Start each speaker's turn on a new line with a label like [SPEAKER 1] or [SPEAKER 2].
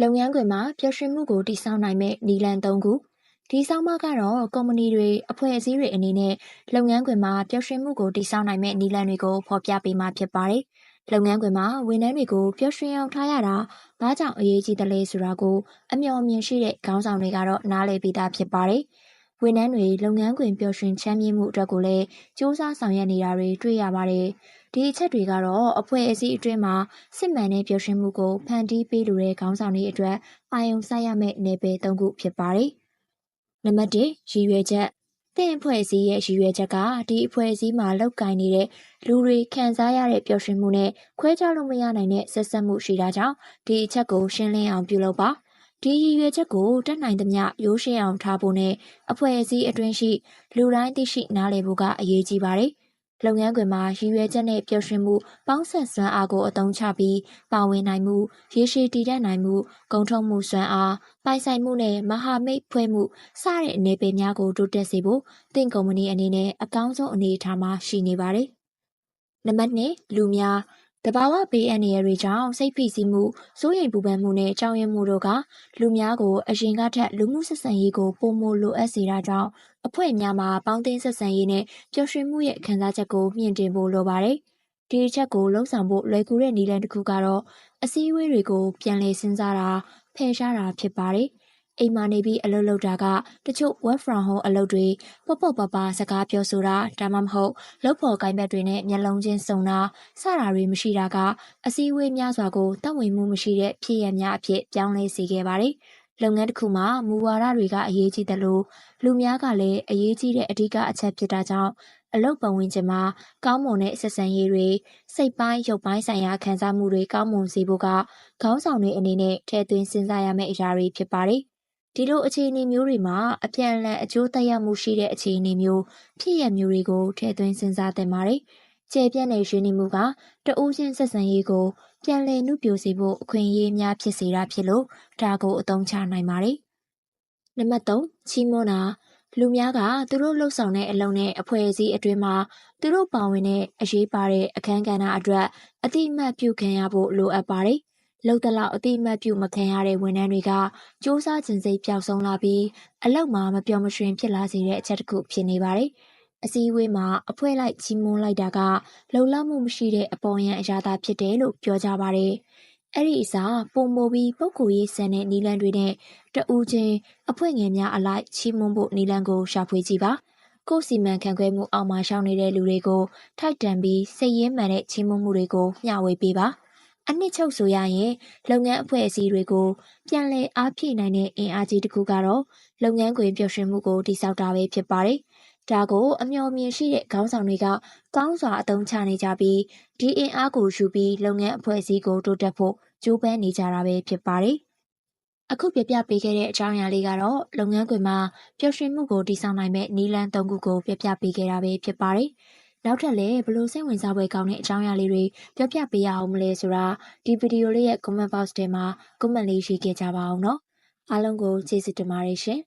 [SPEAKER 1] လုပ်ငန်းခွင်မှာပျော်ရွှင်မှုကိုတည်ဆောက်နိုင်မဲ့နည်းလမ်း၃ခုဒီဆောင်းပါးကတော့ကုမ္ပဏီတွေအဖွဲ့အစည်းတွေအနေနဲ့လုပ်ငန်းခွင်မှာပျော်ရွှင်မှုကိုတည်ဆောက်နိုင်မဲ့နည်းလမ်းတွေကိုဖော်ပြပေးမှာဖြစ်ပါတယ်။လုပ်ငန်းခွင်မှာဝန်ထမ်းတွေကိုပျော်ရွှင်အောင်ထားရတာဘာကြောင့်အရေးကြီးသလဲဆိုတာကိုအမျှော်အမြင်ရှိတဲ့ခေါင်းဆောင်တွေကတော့နားလည်ပြီးသားဖြစ်ပါတယ်။ ဝန်ထမ်းတွေလုပ်ငန်းခွင်ပျော်ရွှင်ချမ်းမြေ့မှုအတွက်ကိုလည်းစ조사ဆောင်ရွက်နေတာတွေတွေ့ရပါတယ်။ဒီအချက်တွေကတော့အဖွဲ့အစည်းအတွင်းမှာစစ်မှန်တဲ့ပျော်ရွှင်မှုကိုဖန်တီးပေးလိုတဲ့ခေါင်းဆောင်တွေအတွက်အာရုံစိုက်ရမယ့်နယ်ပယ်၃ခုဖြစ်ပါတယ်။နံပါတ်၁ရည်ရွယ်ချက်သင့်အဖွဲ့အစည်းရဲ့ရည်ရွယ်ချက်ကဒီအဖွဲ့အစည်းမှာလုပ်ကိုင်နေတဲ့လူတွေခံစားရတဲ့ပျော်ရွှင်မှုနဲ့ခွဲခြားလို့မရနိုင်တဲ့ဆက်ဆက်မှုရှိတာကြောင့်ဒီအချက်ကိုရှင်းလင်းအောင်ပြုလုပ်ပါ ဒီရည်ရွယ်ချက်ကိုတက်နိုင်သမျှရိုးရှင်းအောင်ထားဖို့နဲ့အဖွဲ့အစည်းအတွင်းရှိလူတိုင်းသိရှိနားလည်ဖို့ကအရေးကြီးပါတယ်လုပ်ငန်းခွင်မှာရည်ရွယ်ချက်နဲ့ပျော်ရွှင်မှုပေါင်းဆက်စွမ်းအားကိုအသုံးချပြီးပါဝင်နိုင်မှုရေရှည်တည်တံ့နိုင်မှုဂုဏ်ထုတ်မှုစွမ်းအားပိုင်ဆိုင်မှုနဲ့မဟာမိတ်ဖွဲ့မှုစတဲ့အနေပယ်များကိုတိုးတက်စေဖို့တင့်ကုမ္ပဏီအနေနဲ့အကောင်းဆုံးအနေအထားမှာရှိနေပါတယ်။နံပါတ်2လူများ တဘာဝဘေးအန္တရာယ်တွေကြောင့်စိတ်ဖိစီးမှုစိုးရိမ်ပူပန်မှုနဲ့ကြောက်ရွံ့မှုတို့ကလူများကိုအရင်ကထက်လူမှုဆက်ဆံရေးကိုပုံမလိုအပ်စေတာကြောင့်အဖွဲ့များမှာပေါင်းသင်းဆက်ဆံရေးနဲ့ပျော်ရွှင်မှုရဲ့ခံစားချက်ကိုမြင့်တင်ဖို့လိုပါတယ်။ဒီအချက်ကိုလှုံ့ဆော်ဖို့လွယ်ကူတဲ့နည်းလမ်းတစ်ခုကတော့အစည်းအဝေးတွေကိုပြန်လည်စဉ်းစားတာဖယ်ရှားတာဖြစ်ပါတယ်။ အိမ်မှာနေပြီး အလုပ်လုပ်တာက တချို့ work from home အလုပ်တွေ ပေါ့ပေါ့ပါပါစကားပြောဆိုတာ ဒါမှမဟုတ် လုပ်ဖို့ကိုင်းဘက်တွေနဲ့ မျက်လုံးချင်းစုံတာ စတာတွေ မရှိတာက အစည်းအဝေးများစွာကိုတတ်ဝင်မှုမရှိတဲ့ ဖြစ်ရများအဖြစ် ပြောင်းလဲစေခဲ့ပါတယ်။လုပ်ငန်းတစ်ခုမှာ မူဝါဒတွေက အရေးကြီးတယ်လို့လူများကလည်း အရေးကြီးတဲ့ အဓိကအချက်ဖြစ်တာကြောင့် အလုပ်ပတ်ဝန်းကျင်မှာ ကောင်းမွန်တဲ့ ဆက်ဆံရေးတွေ စိတ်ပိုင်း ရုပ်ပိုင်းဆိုင်ရာ ခံစားမှုတွေ ကောင်းမွန်စေဖို့က ခေါင်းဆောင်တွေအနေနဲ့ ထည့်သွင်းစဉ်းစားရမယ့် အရာတွေ ဖြစ်ပါတယ် ဒီလိုအခြေအနေမျိုးတွေမှာအပြန်အလှန်အကျိုးသက်ရောက်မှုရှိတဲ့အခြေအနေမျိုးဖြစ်ရမျိုးတွေကိုထည့်သွင်းစဉ်းစားသင့်ပါတယ်။ကျေပြန့်တဲ့ရင်းနှီးမှုကတဦးချင်းဆက်ဆံရေးကိုပြန်လည်နှုပြိုစေဖို့အခွင့်အရေးများဖြစ်စေတာဖြစ်လို့ဒါကိုအသုံးချနိုင်ပါတယ်။နံပါတ်3ချီးမွမ်းတာလူများကသူတို့လှုပ်ဆောင်တဲ့အလုပ်နဲ့အဖွဲ့အစည်းအတွင်းမှာသူတို့ပါဝင်တဲ့အရေးပါတဲ့အခန်းကဏ္ဍအတွက်အတိအမှတ်ပြုခံရဖို့လိုအပ်ပါတယ်။ လှုပ်တလောက်အတိအမှတ်ပြုမခံရတဲ့ဝန်ထမ်းတွေကစ조사ခြင်းစိတ်ပျောက်ဆုံးလာပြီးအလောက်မှာမပျော်မရွှင်ဖြစ်လာစေတဲ့အချက်တစ်ခုဖြစ်နေပါတယ်။အစည်းအဝေးမှာအဖွဲ့လိုက်ချီးမွမ်းလိုက်တာကလုံလောက်မှုမရှိတဲ့အပေါ်ယံအရာသာဖြစ်တယ်လို့ပြောကြပါတယ်။အဲ့ဒီအစားပုံမိုပြီးပုတ်ကိုရေးဆန်တဲ့နီလန်တွေနဲ့တဦးချင်းအဖွဲ့ငယ်များအလိုက်ချီးမွမ်းဖို့နီလန်ကိုရှာဖွေကြည့်ပါ။ကိုစီမံခန့်ခွဲမှုအောက်မှာရှောင်နေတဲ့လူတွေကိုထိုက်တန်ပြီးစိတ်ရင်းမှန်တဲ့ချီးမွမ်းမှုတွေကိုမျှဝေပေးပါ။ အနှစ်ချုပ်ဆိုရရင်လုပ်ငန်းအဖွဲ့အစည်းတွေကိုပြန်လည်အားဖြည့်နိုင်တဲ့အင်အားကြီးတစ်ခုကတော့လုပ်ငန်းခွင်ပျော်ရွှင်မှုကိုတည်ဆောက်တာပဲဖြစ်ပါတယ်။ဒါကိုအမျှော်အမြင်ရှိတဲ့ခေါင်းဆောင်တွေကကောင်းစွာအသုံးချနေကြပြီးဒီအင်အားကိုယူပြီးလုပ်ငန်းအဖွဲ့အစည်းကိုတိုးတက်ဖို့ကြိုးပမ်းနေကြတာပဲဖြစ်ပါတယ်။အခုပြပြပေးခဲ့တဲ့အကြောင်းအရာလေးကတော့လုပ်ငန်းခွင်မှာပျော်ရွှင်မှုကိုတည်ဆောက်နိုင်မဲ့နည်းလမ်း၃ခုကိုပြပြပေးခဲ့တာပဲဖြစ်ပါတယ်။ နောက်ထပ်လည်းဘလို့စိတ်ဝင်စားဖွယ်ကောင်းတဲ့အကြောင်းအရာလေးတွေပြောပြပေးရအောင်မလဲဆိုတာဒီဗီဒီယိုလေးရဲ့ comment box ထဲမှာ comment လေးရေးခဲ့ကြပါအောင်နော်အားလုံးကိုကျေးဇူးတင်ပါတယ်ရှင်